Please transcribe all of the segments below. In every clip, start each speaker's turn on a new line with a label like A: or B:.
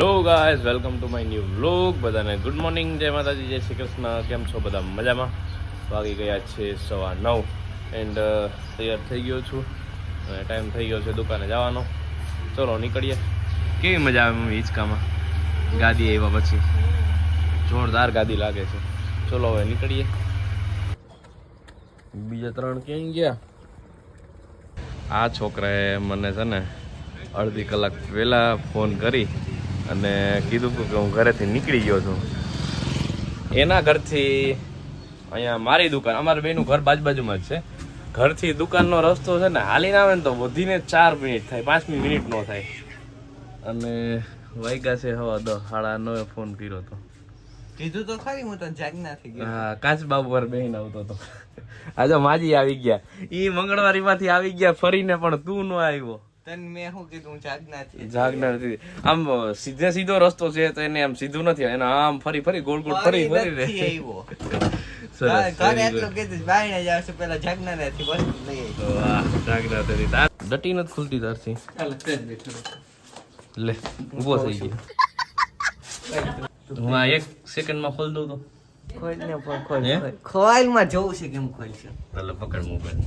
A: Hello guys welcome to my new vlog બધાને good morning જય માતાજી, જય શ્રી કૃષ્ણ. કેમ છો બધા? મજામાં? વાગી ગયા છે સવા નવ. એન્ડ તૈયાર થઈ ગયો છું. અને ટાઈમ થઈ ગયો છે દુકાને જવાનો. ચલો નીકળીએ. કેવી મજા આવે મમ્મી હિંચકામાં? ગાદી આવ્યા પછી. જોરદાર ગાદી લાગે છે. ચલો હવે નીકળીએ. બીજા ત્રણ ક્યાંય ગયા? આ છોકરાએ મને છે ને અડધી કલાક પહેલાં ફોન કરી. અને કીધું કે હું ઘરેથી નીકળી ગયો છું. એના ઘરથી અહીંયા મારી દુકાન અમારા બેનું ઘર બાજુ બાજુમાં જ છે. ઘરથી દુકાનનો રસ્તો છે ને હાલીને આવે ને તો વધીને ચાર મિનિટ થાય પાંચમી મિનિટ નો થાય. અને વાઈગા છે હવા દસ સાડા નવે ફોન કર્યો હતો
B: કીધું તો ખરી હું તો જાગના થઈ ગયો.
A: હા કાચ બાબુ પર બેહીને આવતો હતો આજે માજી આવી ગયા. ઈ મંગળવારી માંથી આવી ગયા ફરીને પણ તું ન આવ્યો.
B: મેં શું કીધું? જાગના થી
A: જાગનાર નથી આમ સીધે સીધો રસ્તો છે તો એને આમ સીધું નથી એને આમ ફરી ફરી ગોળ ગોળ ફરી ફરી રે
B: આવ્યો.
A: સરસ,
B: ઘરે
A: very
B: એટલું
A: good.
B: કીધું બાઈને જ આવશે પેલા જાગના નથી વસ્તુ લઈ આવી.
A: વાહ, જાગનાર નથી. તાર ડટી નથી ખુલતી તારથી. લે ઊભો થઈ ગયો. હું આ એક સેકન્ડમાં ખોલ દઉં તો.
B: ખોલ ને ખોલ ખોલ. માં જોવું છે કેમ ખોલશે?
A: પકડ મોબાઈલ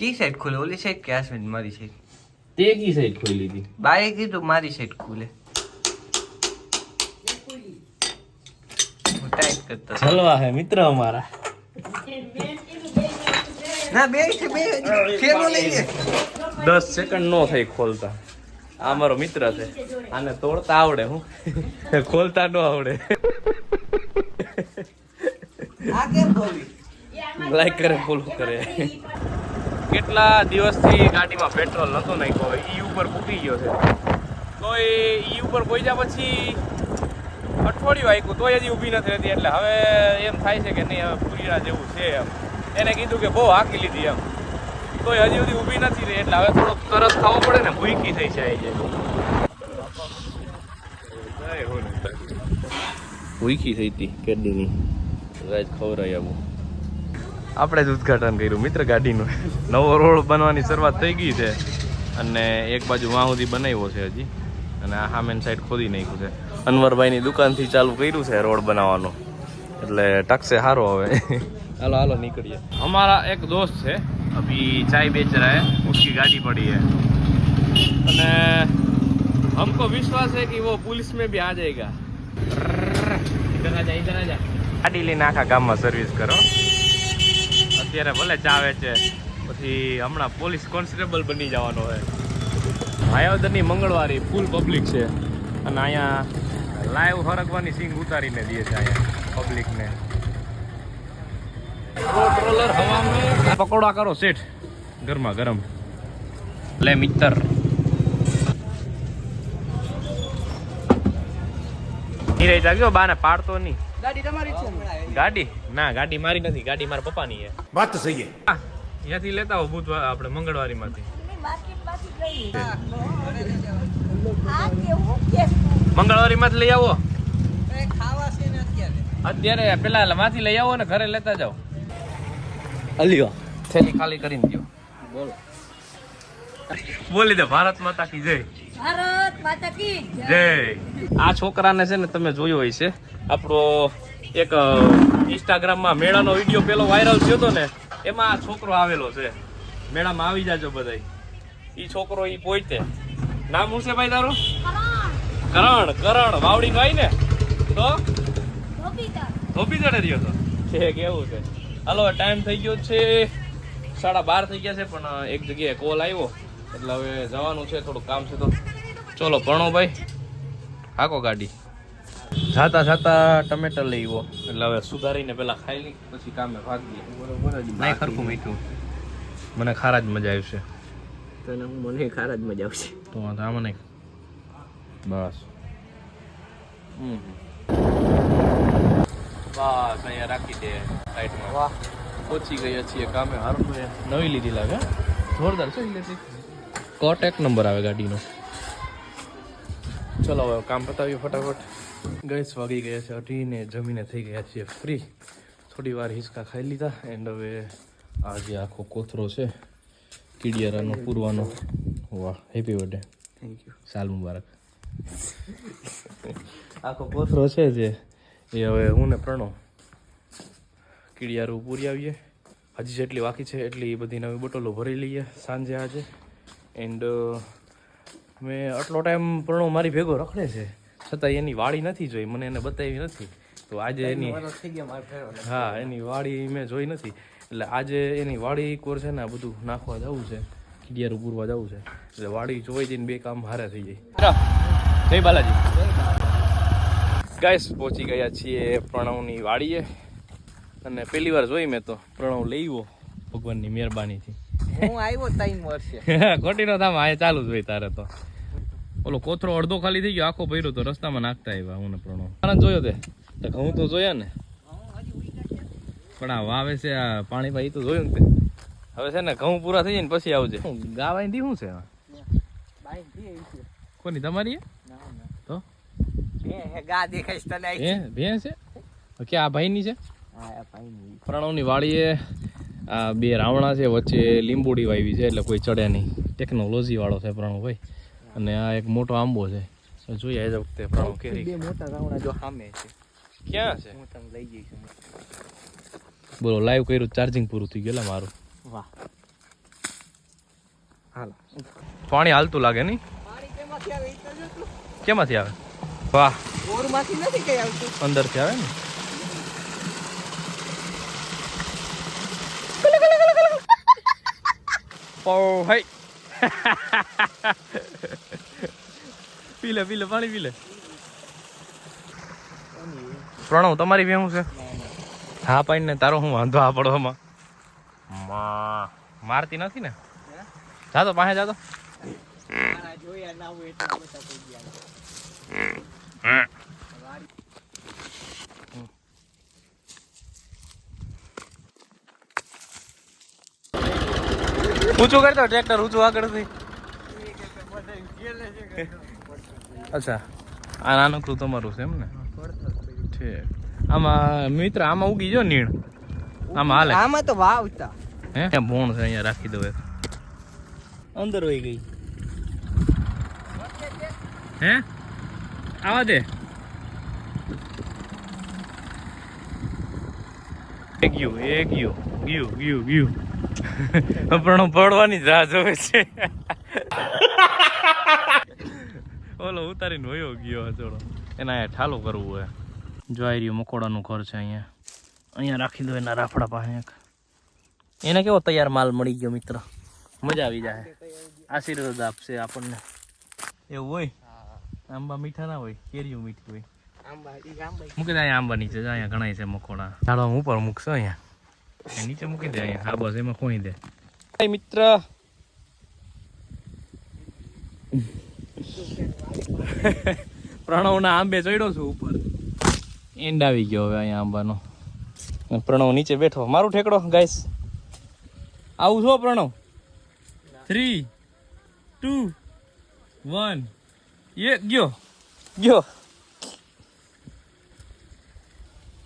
B: ટી સાઈડ ખુલે ઓલી સાઈડ કે આ સાઈડ મારી સાઈડ
A: તે કી સાઈડ ખોલી હતી
B: બાએ કીધું મારી સાઈડ ખુલે. ટાઈપ કરતો
A: ચલવા હે મિત્ર અમારા.
B: ના બે છે બે. ફેરો લઈ લે.
A: દસ સેકન્ડ નો થઈ ખોલતા. આ મારો મિત્ર છે. આને તોડતા આવડે હું. ખોલતા ન આવડે.
B: આ કેમ ખોલી
A: લાઈક કરે ફોલો કરે. કેટલા દિવસથી ગાડીમાં પેટ્રોલ નહોતો નાખ્યો? ઈ ઉપર પૂકી ગયો છે. તો એ ઈ ઉપર પહોંચ્યા પછી અઠવાડિયું આપ્યું તોય હજી ઊભી નથી રહેતી. એટલે હવે એમ થાય છે કે નહીં, હવે પૂરીના જેવું છે એમ. એને કીધું કે બહુ હાકી લીધી એમ. તોય હજી સુધી ઊભી નથી રહી, એટલે હવે થોડોક તરસ ખાવો પડે ને ભૂકી થઈ જાય છે. ભૂખી થઈ હતી કેડીની રાજ ખવરાય આવું આપણે જ ઉદઘાટન કર્યું મિત્ર ગાડીનું નવો રોડ બનવાની શરૂઆત થઈ ગઈ છે અને એક બાજુ વાં સુધી બનાવ્યો છે હજી અને આ સામેની સાઈડ ખોદી નાખ્યું છે અનવરભાઈની દુકાનથી ચાલુ કર્યું છે રોડ બનાવવાનો એટલે ટકશે સારો હવે હાલો હાલો નીકળીએ हमारा एक दोस्त है अभी चाय बेच रहा है उसकी गाड़ी पड़ी है અને हमको विश्वास है कि वो पुलिस में भी आ जाएगा इधर आ जा इधर आ जा ગાડી લઈને આખા ગામમાં સર્વિસ કરો અત્યારે ભલે ચા છે પછી હમણાં પોલીસ કોન્સ્ટેબલ બની જવાનો હોય. માયાવદરની મંગળવારી ફૂલ પબ્લિક છે. અને અહીંયા લાઈવ હરકવાની સિંગ ઉતારીને દે છે અહીંયા પબ્લિકને પકોડા કરો શેઠ, ગરમા ગરમ. લે મિત્તર. નીરજ જાગ્યો બાને પાડતો નહીં.
B: ગાડી તમારી છે
A: ગાડી? ના ગાડી મારી નથી. ગાડી મારા પપ્પાની છે.
C: વાત તો સહી है
A: હા, ત્યાંથી લેતા આવો બુધવાર આપણે મંગળવારી માંથી મંગળવારી માંથી લઈ આવો.
B: ખાવા છે ને અત્યારે.
A: અત્યારે પેલા માંથી લઈ આવો ને ઘરે લેતા જાઓ. અલ્યો. થેલી ખાલી કરીને દો બોલો. બોલી દે ભારત માતા કી જય.
D: ભારત માતા કી જય.
A: આ છોકરાને છે ને તમે જોયો હોય છે આપણો એક ઇન્સ્ટાગ્રામમાં મેળાનો વીડિયો પેલો વાયરલ થયો હતો ને એમાં આ છોકરો આવેલો છે. મેળામાં આવી જાજો બધાય. ઈ છોકરો ઈ પોઈતે. નામ હું છે ભાઈ તારું? કરણ. કરણ વાવડી ભાઈ ને? તો? ધોપી ચડે રહ્યો તો. છે કેવું છે? હાલો ટાઈમ થઈ ગયો છે. સાડા બાર થઈ ગયા છે પણ એક જગ્યાએ કોલ આવ્યો. એટલે હવે જવાનું છે થોડું કામ છે તો. ચલો ભણો ભાઈ. હાકો ગાડી. જાતા જાતા ટમેટા લઈ આવ્યો. એટલે હવે સુધારીને પેલા ખાઈ લઈ પછી કામે ભાગીએ નહીં ખરખું મીઠું. મને ખારા જ મજા આવશે.
B: તને હું મને ખારા જ મજા આવશે.
A: તો આ મને નહીં. બસ. બસ અહીંયા રાખી દે સાઈડમાં. વાહ. પહોંચી ગયા છીએ કામે. હારું. નવી લીધી લાગે હે? જોરદાર છે ઇલેક્ટ્રિક કોટ એક નંબર આવે ગાડીનો. ચલો હવે કામ પતાવીએ ફટાફટ. ગેસ વાગી ગયા છે અઢીને જમીને થઈ ગયા છીએ ફ્રી થોડી વાર હિંચકા ખાઈ લીધા એન્ડ હવે આ જે આખો કોથરો છે કીડિયારાનો પૂરવાનો. વાહ હેપી બર્થડે
B: થેન્ક યુ
A: સાલ મુબારક. આખો કોથરો છે જે. એ હવે હું ને પ્રણો કીડિયારું પૂરી આવીએ. હજી જેટલી બાકી છે એટલી બધી નવી બોટલો ભરી લઈએ સાંજે આજે. એન્ડ મેં આટલો ટાઈમ પ્રણવ મારી ભેગો રખડે છે. છતાં એની વાડી નથી જોઈ મને એને બતાવી નથી. તો આજે એની
B: થઈ ગયા મારે ફેરવા
A: હા એની વાડી મેં જોઈ નથી. એટલે આજે એની વાડી કોર છે ને આ બધું નાખવા જવું છે. કીડિયારું પૂરવા જવું છે. એટલે વાડી જોઈ જઈને બે કામ હારે થઈ જાય. જય બાલાજી. ગાઈસ પહોંચી ગયા છીએ પ્રણવની વાડીએ. અને પહેલી વાર જોઈ મેં તો પ્રણવ લઈવો ભગવાનની મહેરબાનીથી.
B: હું આવ્યો ત્રણ વર્ષે.
A: ખોટી નો થામ આ ચાલુ જ હોય તારે તો. ઓલો કોથરો અડધો ખાલી થઈ ગયો આખો ભર્યો તો રસ્તામાં નાખતા આવ્યા હું ને પ્રણવ. આનંદ જોયો તે? ઘઉં તો જોયા ને? પણ આ વાવે છે આ પાણી ભાઈ તો જોયું ને હવે છે ને ઘઉં પૂરા થઈ જાય ને પછી આવજે. શું ગાવાઈ દી શું છે કોની તમારી એ?
B: ના ના
A: તો?
B: ગા દેખાય તને
A: હે ભેં છે? કે આ ભાઈની છે? પ્રણવની વાડીએ આ બે રાવણા છે વચ્ચે લીંબુડી વાવી છે એટલે કોઈ ચડે નહીં. ટેકનોલોજી વાળો છે પ્રણવભાઈ અને આ એક મોટો આંબો છે. જોઈએ આ વખતે પ્રાણો કેરી
B: બે મોટા રાવણા જો સામે છે.
A: ક્યાં છે?
B: હું તમને લઈ જઈશ
A: બોલો લાઈવ કર્યું ચાર્જિંગ પૂરું થઈ ગયેલા મારું.
B: વાહ. હાલો.
A: પાણી હાલતું લાગે નહીં?
B: પાણી કેમાંથી આવે? જો
A: કેમાંથી આવે? વાહ.
B: બોરમાંથી નથી કઈ આવતું.
A: અંદરથી આવે ને? Oh, હાય પી લે પી લે પાણી પી લે પ્રણવ તમારી ભેહું છે? હા પાઈ ને તારો હું વાંધો આ પડવામાં માં. મારતી નથી ને? જાતો પાસે
B: જાતો. જોયા ના હોય એટલા બધા
A: ઊંચું કરતો ટ્રેક્ટર ઊંચું આગળથી. અચ્છા આ નાનકડું તમારું છે એમ ને? ઠીક. આમાં મિત્ર આમાં ઉગી જો નીણ. આમાં હાલે.
B: આમાં તો વાવતા.
A: હે? ત્યાં ભોણ છે અહીંયા રાખી દઉં
B: અંદર વહી ગઈ.
A: હે? આવા દે. ગયું એ ગયું ગયું ગયું ગયું. પણ પડવાની જ રાહ જોવે છે. ઓલો ઉતારીને વયો ગયો હચોડો એના અહીંયા ઠાલો કરવું હોય. જોઈ રહ્યું મકોડાનું ઘર છે અહીંયા. અહીંયા રાખી દો એના રાફડા પાસે એક. એને કેવો તૈયાર માલ મળી ગયો મિત્ર? મજા આવી જાય. આશીર્વાદ આપશે આપણને. એવું હોય? આંબા મીઠા ના હોય? કેરીઓ મીઠી હોય? મૂકી દે અહીંયા આંબા નીચે. અહીંયા ઘણા છે મકોડા. હું ઉપર મૂકશો અહીંયા. નીચે મૂકી દે હા, બસ, એમાં ખોઈ દે. મિત્ર. પ્રણવના આંબે ચડ્યો છું ઉપર. એન્ડ આવી ગયો હવે અહીંયા આંબાનો. પ્રણવ નીચે બેઠો. મારું ઠેકડો ગાઈસ આવું છો, પ્રણવ? થ્રી ટુ વન એ, ગયો. ગયો.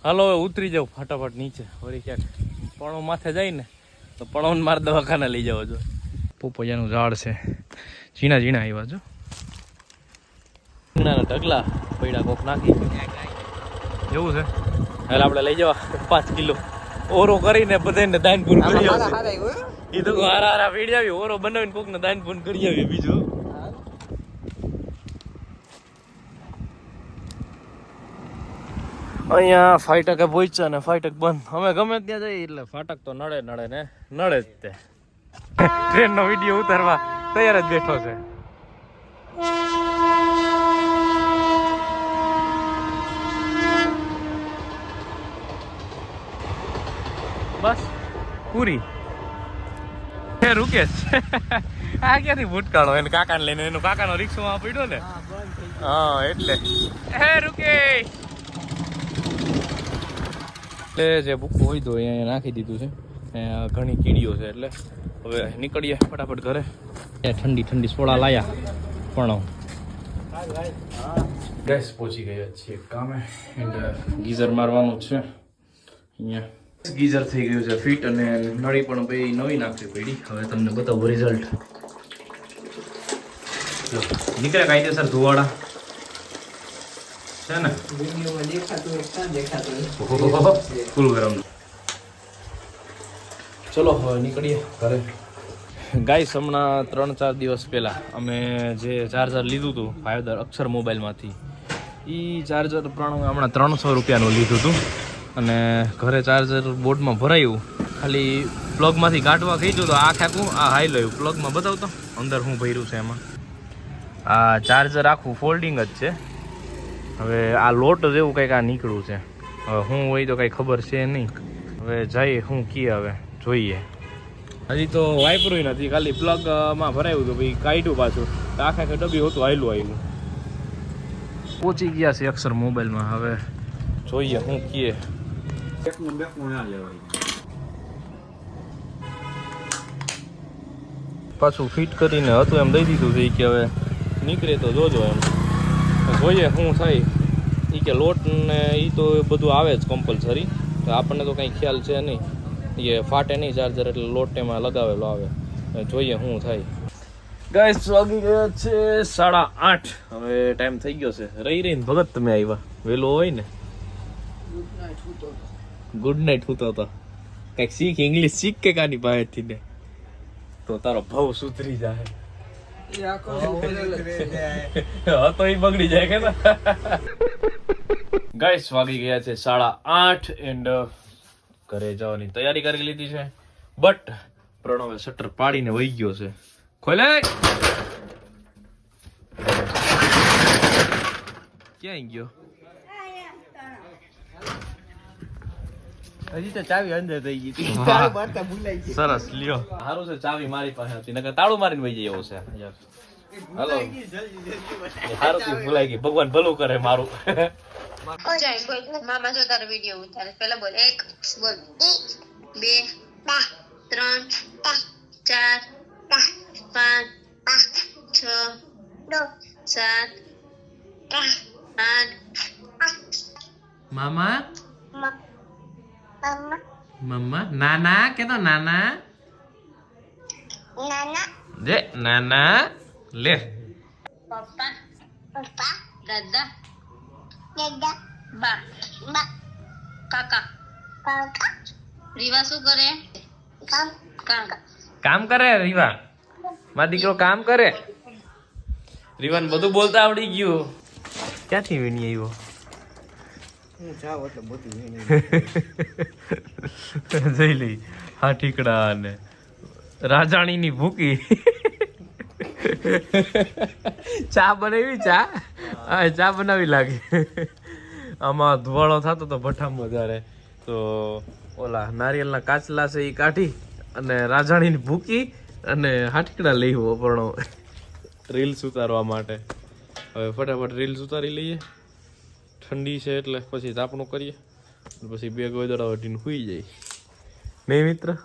A: હાલો ઉતરી જાવ ફટાફટ નીચે. વળી ક્યાંક. પણો માથે જાય ને તો પણોને મારે દવાખાને લઈ જાવ છો. પોપૈયાનું ઝાડ છે. ઝીણા ઝીણા આવ્યા છો. ઝીણાના ઢગલા પૈડા કોક નાખી. એવું છે? એટલે આપણે લઈ જવા. પાંચ કિલો ઓરો કરીને બધાને દાન પૂન કરી
B: આમાં હારા હારા આવ્યો
A: એ તો હારા હારા પીડી આવી ઓરો બનાવીને કોકને દાન પૂન કરી આવ્યો બીજું. અહીંયા ફાટકે પહોંચ્યા ને ફાટક બંધ. અમે ગમે ત્યાં જઈએ એટલે ફાટક તો નડે નડે ને નડે જ તે. ટ્રેનનો વીડિયો ઉતારવા તૈયાર જ બેઠો છે. બસ પૂરી. હે રૂકેશ. આ ક્યાંથી ભૂટકાણો એને કાકાને લઈને એનો કાકાનો રિક્ષામાં પડ્યો ને?
B: હા
A: હા એટલે. હે રૂકે એટલે જે ભૂખું હોય તો અહીંયા નાખી દીધું છે. ઘણી કીડીઓ છે એટલે હવે નીકળીએ ફટાફટ ઘરે. ઠંડી ઠંડી સોડા લાયા પણ ગેસ પહોંચી ગયા છીએ કામે. એન્ડ ગીઝર મારવાનું છે. અહીંયા. ગીઝર થઈ ગયું છે ફિટ અને નળી પણ બે નવી નાખવી પડી. હવે તમને બતાવું રિઝલ્ટ નીકળ્યા કાંઈ કાયદેસર ધુવાડા. છે ને? ફૂલ ગરમ ચલો હવે નીકળીએ ઘરે. ગાઈસ હમણાં ત્રણ ચાર દિવસ પહેલાં અમે જે ચાર્જર લીધું હતું ફાયદર અક્ષર મોબાઈલમાંથી એ ચાર્જર પણ હમણાં ત્રણસો રૂપિયાનું લીધું હતું. અને ઘરે ચાર્જર બોર્ડમાં ભરાયું. ખાલી પ્લગમાંથી કાઢવા ખીચું તો આખે આખું આ હાઈ લયું પ્લગમાં બતાવતો અંદર હું ભર્યું છે એમાં. આ ચાર્જર આખું ફોલ્ડિંગ જ છે. હવે આ લોટ જેવું કંઈક આ નીકળ્યું છે. હવે હું હોય તો કંઈ ખબર છે નહીં. હવે જઈએ હું કીએ હવે જોઈએ. હજી તો વાપર્યું નથી ખાલી પ્લગમાં ભરાયું હતું ભાઈ કાઢ્યું પાછું. તો આખા આખા ડબ્બી હતું આવેલું આવ્યું પહોંચી ગયા છે અક્ષર મોબાઈલમાં હવે જોઈએ હું કીએ.
B: બેકનું બેકનું ના લેવાય.
A: પાછું ફિટ કરીને હતું એમ દઈ દીધું છે કે હવે નીકળે તો જોજો એમ. જોઈએ શું થાય. એ કે લોટ ને એ તો બધું આવે જ કમ્પલસરી તો આપણને તો કંઈ ખ્યાલ છે નહીં. એ ફાટે નહીં ચાર્જર એટલે લોટ એમાં લગાવેલો આવે. જોઈએ શું થાય. ગાઈસ વાગી ગયા છે સાડા આઠ. હવે ટાઈમ થઈ ગયો છે. રહી રહીને ભગત તમે આવ્યા વહેલો હોય ને. ગુડ નાઇટ હું તો કંઈક શીખ ઇંગ્લિશ શીખ કે કાની પાસેથી ને. તો તારો ભાવ સુધરી જાય તો એ બગડી જાય કે ગાઈસ વાગી ગયા છે સાડા આઠ એન્ડ ઘરે જવાની તૈયારી કરી લીધી છે. બટ પ્રણવે શટર પાડીને વહી ગયો છે. ખોલે! ક્યાં ગયો?
B: હજી તો ચાવી અંદર થઈ ગઈ હતી. ચાવી મારતા ભૂલાઈ ગઈ.
A: સરસ લ્યો. સારું છે ચાવી મારી પાસે હતી નકર તાળું મારીને વહી જાય એવું છે. યાર હાલો.
B: જલ્દી જલ્દી
A: એ સારું થયું ભૂલાઈ ગઈ. ભગવાન ભલું કરે મારું.
C: મામા જો તારો વીડિયો ઉતારે પેલા બોલ. એક બોલ. બે ત્રણ ચાર પાંચ છ સાત આઠ
A: મામા? મમ્મા નાના કે તો નાના જે નાના લે
C: પપ્પા દાદા બા કાકા રીવા શું કરે? કામ
A: કામ કરે રીવા? મારો દીકરો કામ કરે? રીવાન બધું બોલતા આવડી ગયું. ક્યાંથી વિની આવ્યો
B: હું જાવ એટલે બધું એની
A: જઈ લઈ હા ઠીકડા અને રાજાણીની ભૂકી. ચા બનાવી ચા? હા ચા બનાવી લાગે. આમાં ધુવાળો થતો તો ભઠ્ઠામાં વધારે તો ઓલા નારિયેલના કાચલા છે એ કાઢી અને રાજાણીની ભૂકી અને હાટકડા લઈ વપરણો રીલ્સ ઉતારવા માટે. હવે ફટાફટ રીલ્સ ઉતારી લઈએ. ઠંડી છે એટલે પછી તાપણું કરીએ. પછી બે ગોદડા વટીને સુઈ જાય. નહીં મિત્ર?